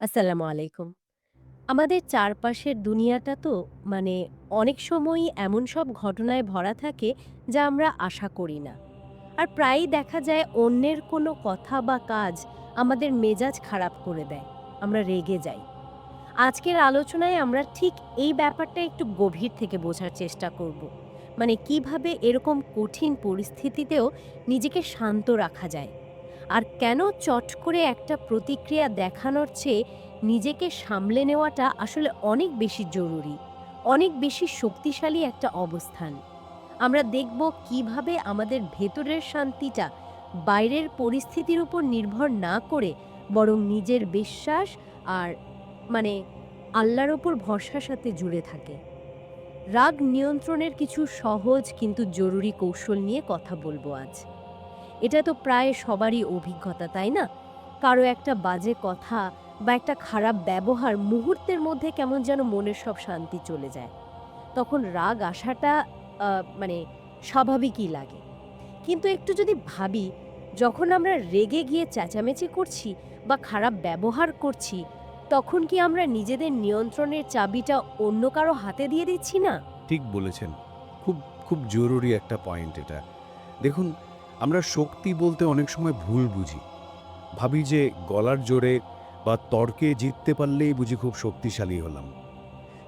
আসসালামু আলাইকুম। আমাদের চারপাশের দুনিয়াটা তো মানে অনেক সময়ই এমন সব ঘটনায় ভরা থাকে যা আমরা আশা করি না। আর প্রায়ই দেখা যায় অন্যের কোনো কথা বা কাজ আমাদের মেজাজ খারাপ করে দেয়। আমরা রেগে যাই। আজকের আলোচনায় আমরা ঠিক এই ব্যাপারটা একটু গভীর থেকে বোঝার চেষ্টা করব। মানে কীভাবে এরকম কঠিন পরিস্থিতিতেও নিজেকে শান্ত রাখা যায়। আর কেন চট করে একটা প্রতিক্রিয়া দেখানোর চেয়ে নিজেকে সামলে নেওয়াটা আসলে অনেক বেশি জরুরি, অনেক বেশি শক্তিশালী একটা অবস্থান। আমরা দেখব কীভাবে আমাদের ভেতরের শান্তিটা বাইরের পরিস্থিতির উপর নির্ভর না করে বরং নিজের বিশ্বাস আর মানে আল্লাহর ওপর ভরসার সাথে জুড়ে থাকে। রাগ নিয়ন্ত্রণের কিছু সহজ কিন্তু জরুরি কৌশল নিয়ে কথা বলব আজ। এটা তো প্রায় সবারই অভিজ্ঞতা, তাই না? কারও একটা বাজে কথা বা একটা খারাপ ব্যবহার মুহূর্তের মধ্যে কেমন যেন মনের সব শান্তি চলে যায়। তখন রাগ আসাটা মানে স্বাভাবিকই লাগে। কিন্তু একটু যদি ভাবি, যখন আমরা রেগে গিয়ে চেঁচামেচি করছি বা খারাপ ব্যবহার করছি, তখন কি আমরা নিজেদের নিয়ন্ত্রণের চাবিটা অন্য কারও হাতে দিয়ে দিচ্ছি না? ঠিক বলেছেন। খুব খুব জরুরি একটা পয়েন্ট এটা। দেখুন আমরা শক্তি বলতে অনেক সময় ভুল বুঝি। ভাবি যে গলার জোরে বা তর্কে জিততে পারলেই বুঝি খুব শক্তিশালী হলাম।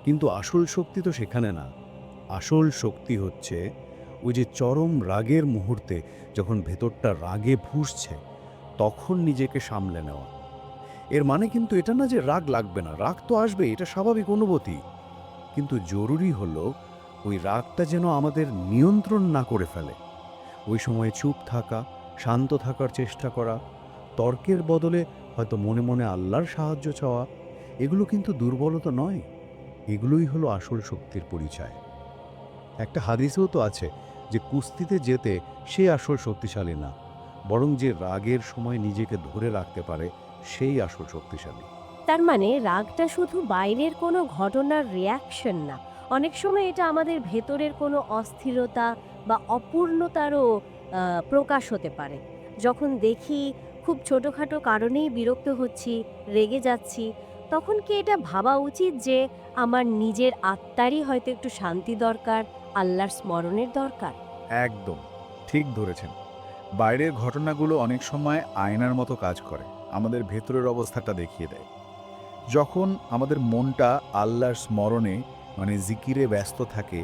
কিন্তু আসল শক্তি তো সেখানে না। আসল শক্তি হচ্ছে ওই যে চরম রাগের মুহূর্তে যখন ভেতরটা রাগে ফুসছে, তখন নিজেকে সামলে নেওয়া। এর মানে কিন্তু এটা না যে রাগ লাগবে না, রাগ তো আসবে এটা স্বাভাবিক অনুভূতি। কিন্তু জরুরি হলো ওই রাগটা যেন আমাদের নিয়ন্ত্রণ না করে ফেলে। ওই সময় চুপ থাকা, শান্ত থাকার চেষ্টা করা, তর্কের বদলে হয়তো মনে মনে আল্লাহর সাহায্য চাওয়া, এগুলো কিন্তু দুর্বলতা নয়। এগুলোই হলো আসল শক্তির পরিচয়। একটা হাদিসেও তো আছে যে কুস্তিতে যেতে সে আসল শক্তিশালী না, বরং যে রাগের সময় নিজেকে ধরে রাখতে পারে, সেই আসল শক্তিশালী। তার মানে রাগটা শুধু বাইরের কোনো ঘটনার রিয়াকশন না। অনেক সময় এটা আমাদের ভেতরের কোনো অস্থিরতা বা অপূর্ণতারও প্রকাশ হতে পারে। যখন দেখি খুব ছোটোখাটো কারণেই বিরক্ত হচ্ছি, রেগে যাচ্ছি, তখন কি এটা ভাবা উচিত যে আমার নিজের আত্মারই হয়তো একটু শান্তি দরকার, আল্লাহর স্মরণের দরকার? একদম, ঠিক ধরেছেন। বাইরের ঘটনাগুলো অনেক সময় আয়নার মতো কাজ করে, আমাদের ভেতরের অবস্থাটা দেখিয়ে দেয়। যখন আমাদের মনটা আল্লাহর স্মরণে মানে জিকিরে ব্যস্ত থাকে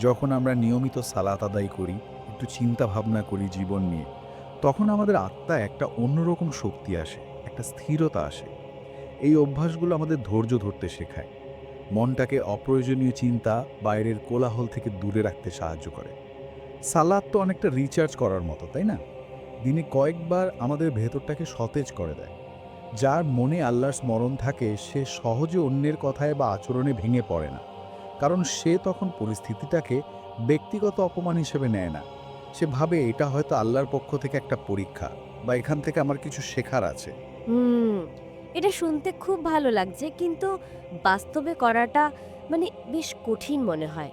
যখন আমরা নিয়মিত সালাত আদায় করি, একটু চিন্তা ভাবনা করি জীবন নিয়ে, তখন আমাদের আত্মা একটা অন্যরকম শক্তি আসে, একটা স্থিরতা আসে। এই অভ্যাসগুলো আমাদের ধৈর্য ধরতে শেখায়। মনটাকে অপ্রয়োজনীয় চিন্তা বাইরের কোলাহল থেকে দূরে রাখতে সাহায্য করে। সালাদ তো অনেকটা রিচার্জ করার মতো, তাই না? দিনে কয়েকবার আমাদের ভেতরটাকে সতেজ করে দেয়। যার মনে আল্লাহর স্মরণ থাকে, সে সহজে অন্যের কথায় বা আচরণে ভেঙে পড়ে না। কারণ সে তখন পরিস্থিতিটাকে ব্যক্তিগত অপমান হিসেবে নেয় না। সে ভাবে এটা হয়তো আল্লাহর পক্ষ থেকে একটা পরীক্ষা বা এখান থেকে আমার কিছু শেখার আছে। হুম, এটা শুনতে খুব ভালো লাগছে কিন্তু বাস্তবে করাটা মানে বেশ কঠিন মনে হয়।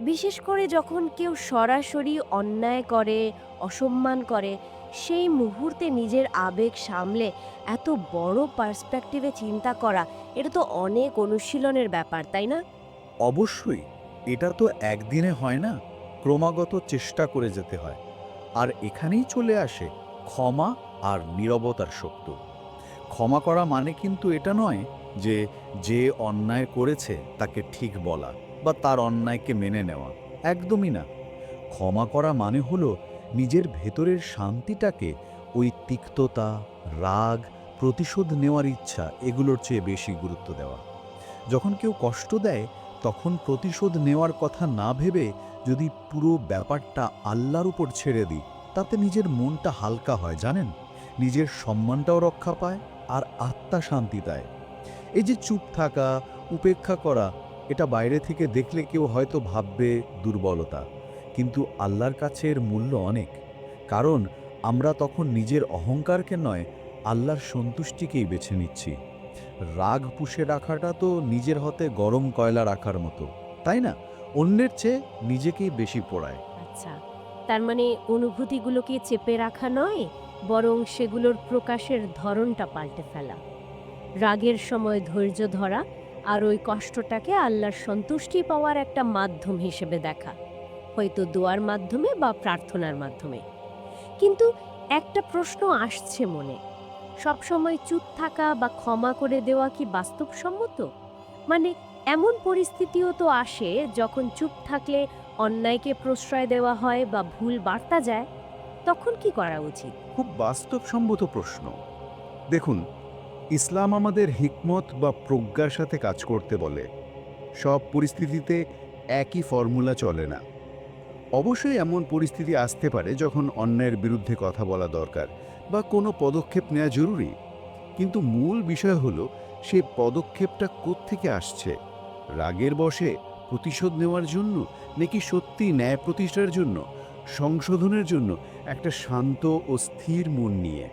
বিশেষ করে যখন কেউ সরাসরি অন্যায় করে, অসম্মান করে, সেই মুহূর্তে নিজের আবেগ সামলে এত বড় পার্সপেক্টিভে চিন্তা করা, এটা তো অনেক অনুশীলনের ব্যাপার, তাই না? অবশ্যই, এটা তো একদিনে হয় না, ক্রমাগত চেষ্টা করে যেতে হয়। আর এখানেই চলে আসে ক্ষমা আর নীরবতার শক্ত। ক্ষমা করা মানে কিন্তু এটা নয় যে যে অন্যায় করেছে তাকে ঠিক বলা বা তার অন্যায়কে মেনে নেওয়া, একদমই না। ক্ষমা করা মানে হলো নিজের ভেতরের শান্তিটাকে ওই তিক্ততা, রাগ, প্রতিশোধ নেওয়ার ইচ্ছা এগুলোর চেয়ে বেশি গুরুত্ব দেওয়া। যখন কেউ কষ্ট দেয় তখন প্রতিশোধ নেওয়ার কথা না ভেবে যদি পুরো ব্যাপারটা আল্লাহর উপর ছেড়ে দিই, তাতে নিজের মনটা হালকা হয়, জানেন? নিজের সম্মানটাও রক্ষা পায় আর আত্মা শান্তি দেয় এই যে চুপ থাকা, উপেক্ষা করা, এটা বাইরে থেকে দেখলে কেউ হয়তো ভাববে দুর্বলতা। কিন্তু আল্লাহর কাছে এর মূল্য অনেক। কারণ আমরা তখন নিজের অহংকারকে নয়, আল্লাহর সন্তুষ্টিকেই বেছে নিচ্ছি। রাগ পুষে রাখাটা তো নিজের হতে গরম কয়লা রাখার মতো, তাই না? অন্যের চেয়ে নিজেকেই বেশি পোড়ায়। আচ্ছা তার মানে অনুভূতিগুলোকে চেপে রাখা নয়, বরং সেগুলোর প্রকাশের ধরনটা পাল্টে ফেলা। রাগের সময় ধৈর্য ধরা আর ওই কষ্টটাকে আল্লাহর সন্তুষ্টি পাওয়ার একটা মাধ্যম হিসেবে দেখা, হয়তো দোয়ার মাধ্যমে বা প্রার্থনার মাধ্যমে। কিন্তু একটা প্রশ্ন আসছে মনে সবসময় চুপ থাকা বা ক্ষমা করে দেওয়া কি বাস্তবসম্মত? মানে এমন পরিস্থিতিও তো আসে যখন চুপ থাকলে অন্যায়কে প্রশ্রয় দেওয়া হয় বা ভুল বার্তা যায়। তখন কি করা উচিত? খুব বাস্তবসম্মত প্রশ্ন। দেখুন, ইসলাম আমাদের হিকমত বা প্রজ্ঞার সাথে কাজ করতে বলে। সব পরিস্থিতিতে একই ফর্মুলা চলে না। অবশ্যই এমন পরিস্থিতি আসতে পারে যখন অন্যায়ের বিরুদ্ধে কথা বলা দরকার। বা কোনো পদক্ষেপ নেওয়া জরুরি। কিন্তু মূল বিষয় হলো, সে পদক্ষেপটা কোত্থেকে আসছে? রাগের বশে প্রতিশোধ নেওয়ার জন্য নাকি সত্যি ন্যায় প্রতিষ্ঠার জন্য, সংশোধনের জন্য একটা শান্ত ও স্থির মন নিয়ে?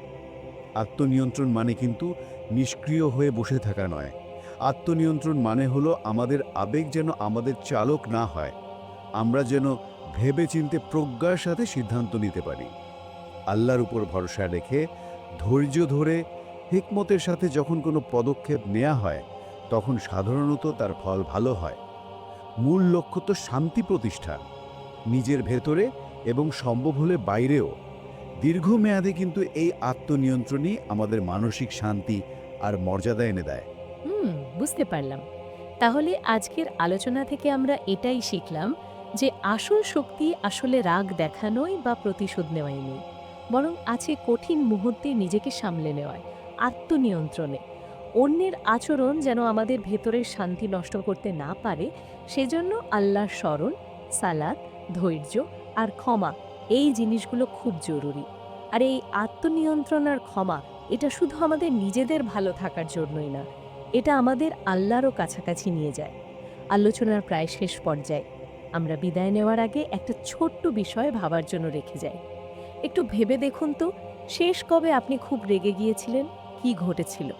আত্মনিয়ন্ত্রণ মানে কিন্তু নিষ্ক্রিয় হয়ে বসে থাকা নয়। আত্মনিয়ন্ত্রণ মানে হলো আমাদের আবেগ যেন আমাদের চালক না হয়। আমরা যেন ভেবেচিন্তে প্রজ্ঞার সাথে সিদ্ধান্ত নিতে পারি। আল্লাহর উপর ভরসা রেখে ধৈর্য ধরে হিকমতের সাথে যখন কোনো পদক্ষেপ নেওয়া হয়, তখন সাধারণত তার ফল ভালো হয়। মূল লক্ষ্য তো শান্তি প্রতিষ্ঠা নিজের ভেতরে এবং সম্ভব হলে বাইরেও। দীর্ঘমেয়াদে কিন্তু এই আত্মনিয়ন্ত্রণই আমাদের মানসিক শান্তি আর মর্যাদা এনে দেয়। হুম, বুঝতে পারলাম। তাহলে আজকের আলোচনা থেকে আমরা এটাই শিখলাম যে আসল শক্তি আসলে রাগ দেখানোই বা প্রতিশোধ নেওয়াই নেই। বরং আছে কঠিন মুহূর্তে নিজেকে সামলে নেওয়ায়, আত্মনিয়ন্ত্রণে। অন্যের আচরণ যেন আমাদের ভেতরের শান্তি নষ্ট করতে না পারে, সেজন্য আল্লাহর স্মরণ সালাদ ধৈর্য আর ক্ষমা, এই জিনিসগুলো খুব জরুরি। আর এই আত্মনিয়ন্ত্রণ আর ক্ষমা, এটা শুধু আমাদের নিজেদের ভালো থাকার জন্যই না, এটা আমাদের আল্লাহরও কাছাকাছি নিয়ে যায়। আলোচনার প্রায় শেষ পর্যায়ে, আমরা বিদায় নেওয়ার আগে একটা ছোট্ট বিষয় ভাবার জন্য রেখে যাই। একটু ভেবে দেখুন তো, শেষ কবে আপনি খুব রেগে গিয়েছিলেন? কি ঘটেছিল?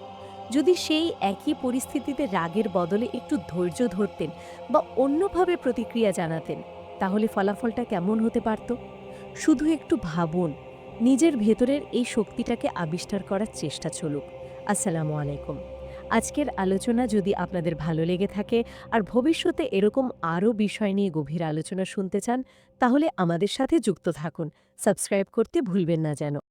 যদি সেই একই পরিস্থিতিতে রাগের বদলে একটু ধৈর্য ধরতেন বা অন্যভাবে প্রতিক্রিয়া জানাতেন, তাহলে ফলাফলটা কেমন হতে পারত? শুধু একটু ভাবুন, নিজের ভেতরের এই শক্তিটাকে আবিষ্কার করার চেষ্টা চলুক। আসসালামু আলাইকুম। আজকের আলোচনা যদি আপনাদের ভালো লেগে থাকে আর ভবিষ্যতে এরকম আরও বিষয় নিয়ে গভীর আলোচনা শুনতে চান, তাহলে আমাদের সাথে যুক্ত থাকুন। সাবস্ক্রাইব করতে ভুলবেন না যেন।